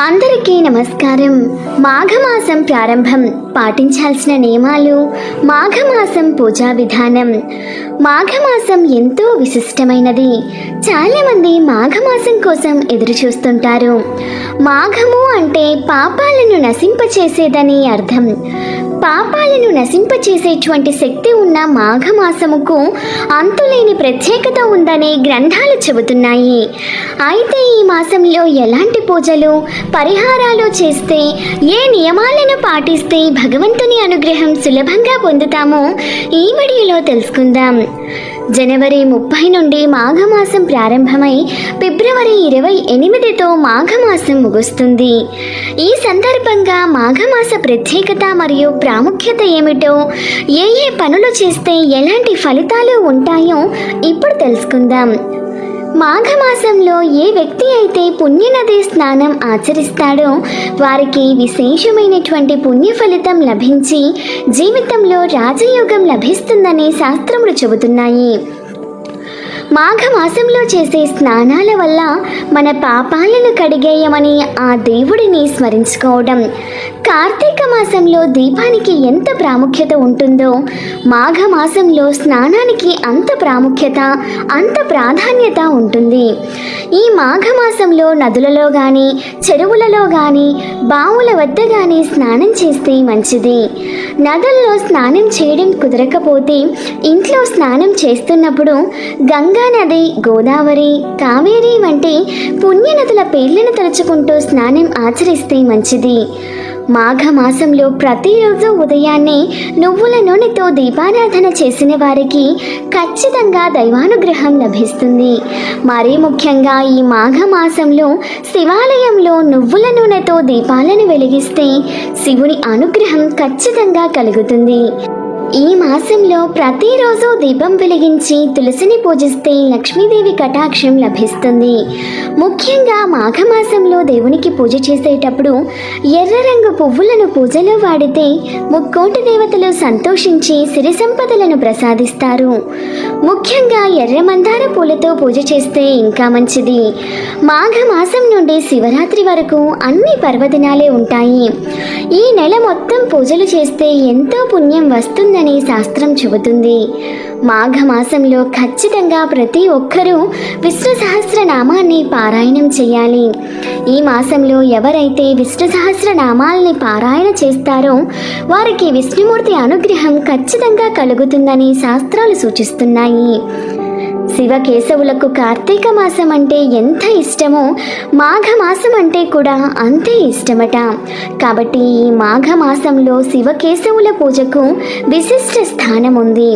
అందరికీ నమస్కారం. మాఘమాసం ప్రారంభం. పాటించాల్సిన నియమాలు మాఘమాసం పూజా విధానం. మాఘమాసం ఎంతో విశిష్టమైనది. చాలామంది మాఘమాసం కోసం ఎదురు చూస్తుంటారు. మాఘము అంటే పాపాలను నశింపచేసేదని అర్థం. పాపాలను నశింపచేసేటువంటి శక్తి ఉన్న మాఘమాసముకు అంతులేని ప్రత్యేకత ఉందని గ్రంథాలు చెబుతున్నాయి. అయితే ఈ మాసంలో ఎలాంటి పూజలు పరిహారాలు చేస్తే ఏ నియమాలను పాటిస్తే భగవంతుని అనుగ్రహం సులభంగా పొందుతామో ఈ వీడియోలో తెలుసుకుందాం. జనవరి ముప్పై నుండి మాఘమాసం ప్రారంభమై ఫిబ్రవరి ఇరవై ఎనిమిదితో మాఘమాసం ముగుస్తుంది. ఈ సందర్భంగా మాఘమాస ప్రత్యేకత మరియు ప్రాముఖ్యత ఏమిటో ఏ ఏ పనులు చేస్తే ఎలాంటి ఫలితాలు ఉంటాయో ఇప్పుడు తెలుసుకుందాం. మాఘమాసంలో ఏ వ్యక్తి అయితే పుణ్యనది స్నానం ఆచరిస్తాడో వారికి విశేషమైనటువంటి పుణ్య ఫలితం లభించి జీవితంలో రాజయోగం లభిస్తుందని శాస్త్రములు చెబుతున్నాయి. మాఘమాసంలో చేసే స్నానాల వల్ల మన పాపాలను కడిగేయమని ఆ దేవుడిని స్మరించుకోవడం. కార్తీక మాసంలో దీపానికి ఎంత ప్రాముఖ్యత ఉంటుందో మాఘమాసంలో స్నానానికి అంత ప్రాముఖ్యత అంత ప్రాధాన్యత ఉంటుంది. ఈ మాఘమాసంలో నదులలో కానీ చెరువులలో కానీ బావుల వద్ద కానీ స్నానం చేస్తే మంచిది. నదుల్లో స్నానం చేయడం కుదరకపోతే ఇంట్లో స్నానం చేస్తున్నప్పుడు గంగ గంగా నది గోదావరి కావేరి వంటి పుణ్యనదుల పేర్లను తలుచుకుంటూ స్నానం ఆచరిస్తే మంచిది. మాఘమాసంలో ప్రతిరోజు ఉదయాన్నే నువ్వుల నూనెతో దీపారాధన చేసిన వారికి ఖచ్చితంగా దైవానుగ్రహం లభిస్తుంది. మరీ ముఖ్యంగా ఈ మాఘమాసంలో శివాలయంలో నువ్వుల నూనెతో దీపాలను వెలిగిస్తే శివుని అనుగ్రహం ఖచ్చితంగా కలుగుతుంది. ఈ మాసంలో ప్రతిరోజు దీపం వెలిగించి తులసిని పూజిస్తే లక్ష్మీదేవి కటాక్షం లభిస్తుంది. ముఖ్యంగా మాఘమాసంలో దేవునికి పూజ చేసేటప్పుడు ఎర్ర రంగు పువ్వులను పూజలో వాడితే ముక్కోటి దేవతలు సంతోషించి సిరి సంపదలను ప్రసాదిస్తారు. ముఖ్యంగా ఎర్ర మందార పూలతో పూజ చేస్తే ఇంకా మంచిది. మాఘమాసం నుండి శివరాత్రి వరకు అన్ని పర్వదినాలే ఉంటాయి. ఈ నెల మొత్తం పూజలు చేస్తే ఎంతో పుణ్యం వస్తుంది. వస్తుందని శాస్త్రం చెబుతుంది. మాఘమాసంలో ఖచ్చితంగా ప్రతి ఒక్కరూ విష్ణు సహస్రనామాన్ని పారాయణం చేయాలి. ఈ మాసంలో ఎవరైతే విష్ణు సహస్రనామాల్ని పారాయణ చేస్తారో వారికి విష్ణుమూర్తి అనుగ్రహం ఖచ్చితంగా కలుగుతుందని శాస్త్రాలు సూచిస్తున్నాయి. శివకేశవులకు కార్తీక మాసం అంటే ఎంత ఇష్టమో మాఘమాసం అంటే కూడా అంతే ఇష్టమట. కాబట్టి ఈ మాఘమాసంలో శివకేశవుల పూజకు విశిష్ట స్థానం ఉంది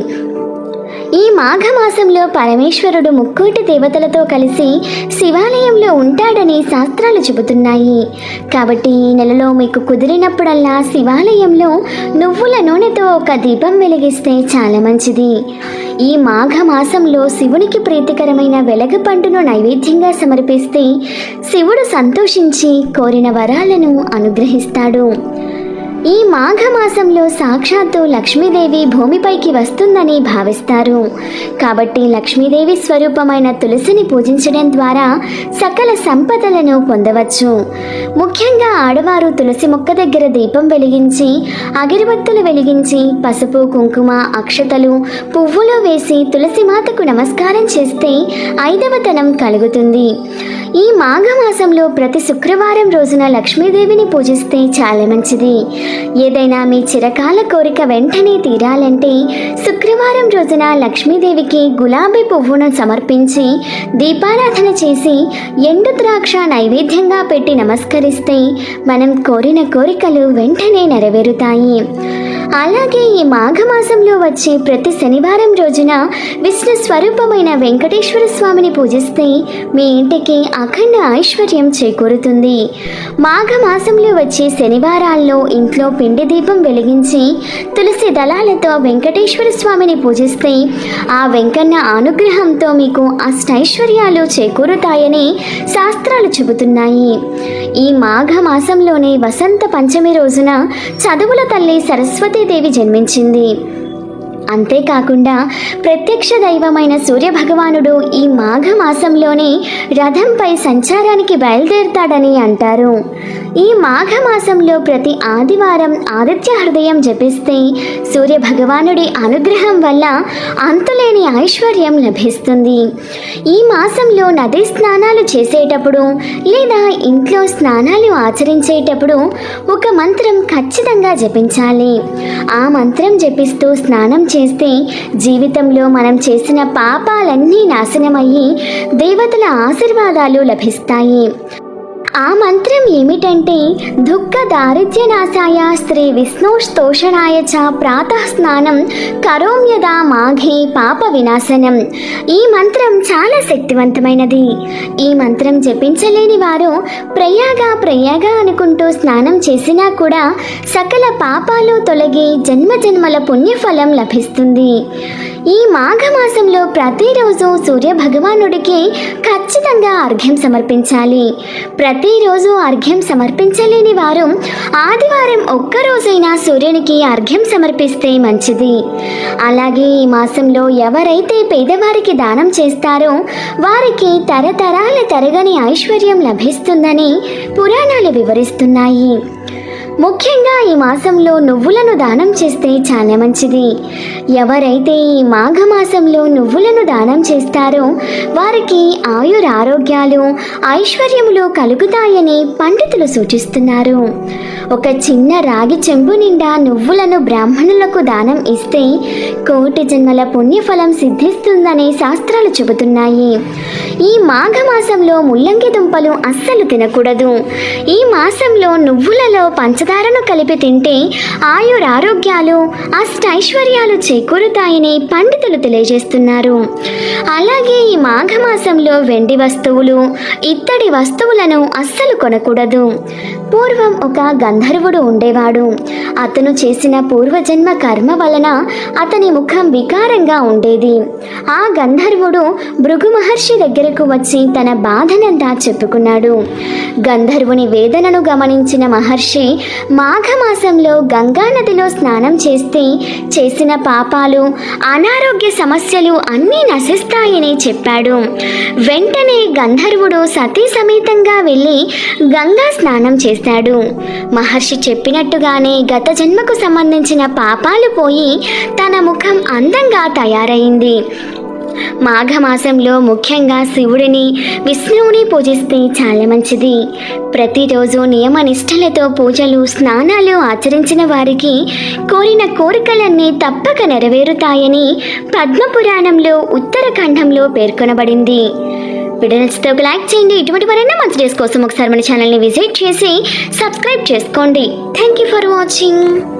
ఈ మాఘమాసంలో పరమేశ్వరుడు ముక్కోటి దేవతలతో కలిసి శివాలయంలో ఉంటాడని శాస్త్రాలు చెబుతున్నాయి. కాబట్టి ఈ నెలలో మీకు కుదిరినప్పుడల్లా శివాలయంలో నువ్వుల నూనెతో ఒక దీపం వెలిగిస్తే చాలా మంచిది. ఈ మాఘమాసంలో శివునికి ప్రీతికరమైన వెలగ పండును నైవేద్యంగా సమర్పిస్తే శివుడు సంతోషించి కోరిన వరాలను అనుగ్రహిస్తాడు. ఈ మాఘమాసంలో సాక్షాత్తు లక్ష్మీదేవి భూమిపైకి వస్తుందని భావిస్తారు. కాబట్టి లక్ష్మీదేవి స్వరూపమైన తులసిని పూజించడం ద్వారా సకల సంపదలను పొందవచ్చు. ముఖ్యంగా ఆడవారు తులసి మొక్క దగ్గర దీపం వెలిగించి అగిరబత్తులు వెలిగించి పసుపు కుంకుమ అక్షతలు పువ్వులు వేసి తులసి మాతకు నమస్కారం చేస్తే ఐదవతనం కలుగుతుంది. ఈ మాఘమాసంలో ప్రతి శుక్రవారం రోజున లక్ష్మీదేవిని పూజిస్తే చాలా మంచిది. ఏదైనా మీ చిరకాల కోరిక వెంటనే తీరాలంటే శుక్రవారం రోజున లక్ష్మీదేవికి గులాబీ పువ్వును సమర్పించి దీపారాధన చేసి ఎండు ద్రాక్ష నైవేద్యంగా పెట్టి నమస్కరిస్తే మనం కోరిన కోరికలు వెంటనే నెరవేరుతాయి. అలాగే ఈ మాఘమాసంలో వచ్చే ప్రతి శనివారం రోజున విష్ణు స్వరూపమైన వెంకటేశ్వర స్వామిని పూజిస్తే మీ ఇంటికి అఖండ ఐశ్వర్యం చేకూరుతుంది. మాఘమాసంలో వచ్చే శనివారాల్లో ఇంట్లో పిండి దీపం వెలిగించి తులసి దళాలతో వెంకటేశ్వర స్వామిని పూజిస్తే ఆ వెంకన్న అనుగ్రహంతో మీకు అష్టైశ్వర్యాలు చేకూరుతాయని శాస్త్రాలు చెబుతున్నాయి. ఈ మాఘమాసంలోనే వసంత పంచమి రోజున చదువుల తల్లి సరస్వతి సరస్వతీదేవి జన్మించింది. అంతేకాకుండా ప్రత్యక్ష దైవమైన సూర్య భగవానుడు ఈ మాఘ మాసంలోనే రథంపై సంచారానికి బయలుదేరుతాడని అంటారు. ఈ మాఘ మాసంలో ప్రతి ఆదివారం ఆదిత్య హృదయం జపిస్తే సూర్య భగవానుడి అనుగ్రహం వల్ల అంతులేని ఐశ్వర్యం లభిస్తుంది. ఈ మాసంలో నదీ స్నానాలు చేసేటప్పుడు లేదా ఇంట్లో స్నానాలు ఆచరించేటప్పుడు ఒక మంత్రం ఖచ్చితంగా జపించాలి. ఆ మంత్రం జపిస్తూ స్నానం చేస్తే జీవితంలో మనం చేసిన పాపాలన్నీ నాశనమయ్యి దేవతల ఆశీర్వాదాలు లభిస్తాయి. ఆ మంత్రం ఏమిటంటే దుఃఖ దారిద్ర్య నాశాయ శ్రీ విష్ణు స్తోషణాయ చ ప్రాతః స్నానం కరోమ్యదా మాఘే పాప వినాశనం. ఈ మంత్రం చాలా శక్తివంతమైనది. ఈ మంత్రం జపించలేని వారు ప్రయాగ ప్రయాగ అనుకుంటూ స్నానం చేసినా కూడా సకల పాపాలు తొలగి జన్మ జన్మల పుణ్యఫలం లభిస్తుంది. ఈ మాఘమాసంలో ప్రతిరోజు సూర్య భగవానుడికి ఖచ్చితంగా అర్ఘ్యం సమర్పించాలి. ప్రతిరోజు అర్ఘ్యం సమర్పించలేని వారు ఆదివారం ఒక్కరోజైనా సూర్యునికి అర్ఘ్యం సమర్పిస్తే మంచిది. అలాగే ఈ మాసంలో ఎవరైతే పేదవారికి దానం చేస్తారో వారికి తరతరాల తరగని ఐశ్వర్యం లభిస్తుందని పురాణాలు వివరిస్తున్నాయి. ముఖ్యంగా ఈ మాసంలో నువ్వులను దానం చేస్తే చాలా మంచిది. ఎవరైతే ఈ మాఘమాసంలో నువ్వులను దానం చేస్తారో వారికి ఆయురారోగ్యాలు ఐశ్వర్యములు కలుగుతాయని పండితులు సూచిస్తున్నారు. ఒక చిన్న రాగి చెంబు నిండా నువ్వులను బ్రాహ్మణులకు దానం ఇస్తే కోటి జన్మల పుణ్యఫలం సిద్ధిస్తుందని శాస్త్రాలు చెబుతున్నాయి. ఈ మాఘమాసంలో ముల్లంగి దుంపలు అస్సలు తినకూడదు. ఈ మాసంలో నువ్వులలో పంచ పంచదారను కలిపి తింటే ఆయురారోగ్యాలు అష్టైశ్వర్యాలు చేకూరుతాయని పండితులు తెలియజేస్తున్నారు. అలాగే ఈ మాఘమాసంలో వెండి వస్తువులు ఇత్తడి వస్తువులను అస్సలు కొనకూడదు. పూర్వం ఒక గంధర్వుడు ఉండేవాడు. అతను చేసిన పూర్వజన్మ కర్మ వలన అతని ముఖం వికారంగా ఉండేది. ఆ గంధర్వుడు భృగు మహర్షి దగ్గరకు వచ్చి తన బాధనంతా చెప్పుకున్నాడు. గంధర్వుని వేదనను గమనించిన మహర్షి మాఘమాసంలో గంగా నదిలో స్నానం చేస్తే చేసిన పాపాలు అనారోగ్య సమస్యలు అన్నీ నశిస్తాయని చెప్పాడు. వెంటనే గంధర్వుడు సతీ సమేతంగా వెళ్ళి గంగా స్నానం చేశాడు. మహర్షి చెప్పినట్టుగానే గత జన్మకు సంబంధించిన పాపాలు పోయి తన ముఖం అందంగా తయారైంది. మాఘమాసంలో ముఖ్యంగా శివుడిని విష్ణువుని పూజిస్తే చాలా మంచిది. ప్రతిరోజు నియమ నిష్టలతో పూజలు స్నానాలు ఆచరించిన వారికి కోరిన కోరికలన్నీ తప్పక నెరవేరుతాయని పద్మపురాణంలో ఉత్తరఖండంలో పేర్కొనబడింది. వీడియో నచ్చితే ఒక లైక్ చేయండి. ఇటువంటి మరైనా మంచి డేస్ కోసం ఒకసారి మన ఛానల్ని విజిట్ చేసి సబ్స్క్రైబ్ చేసుకోండి. Thank you for watching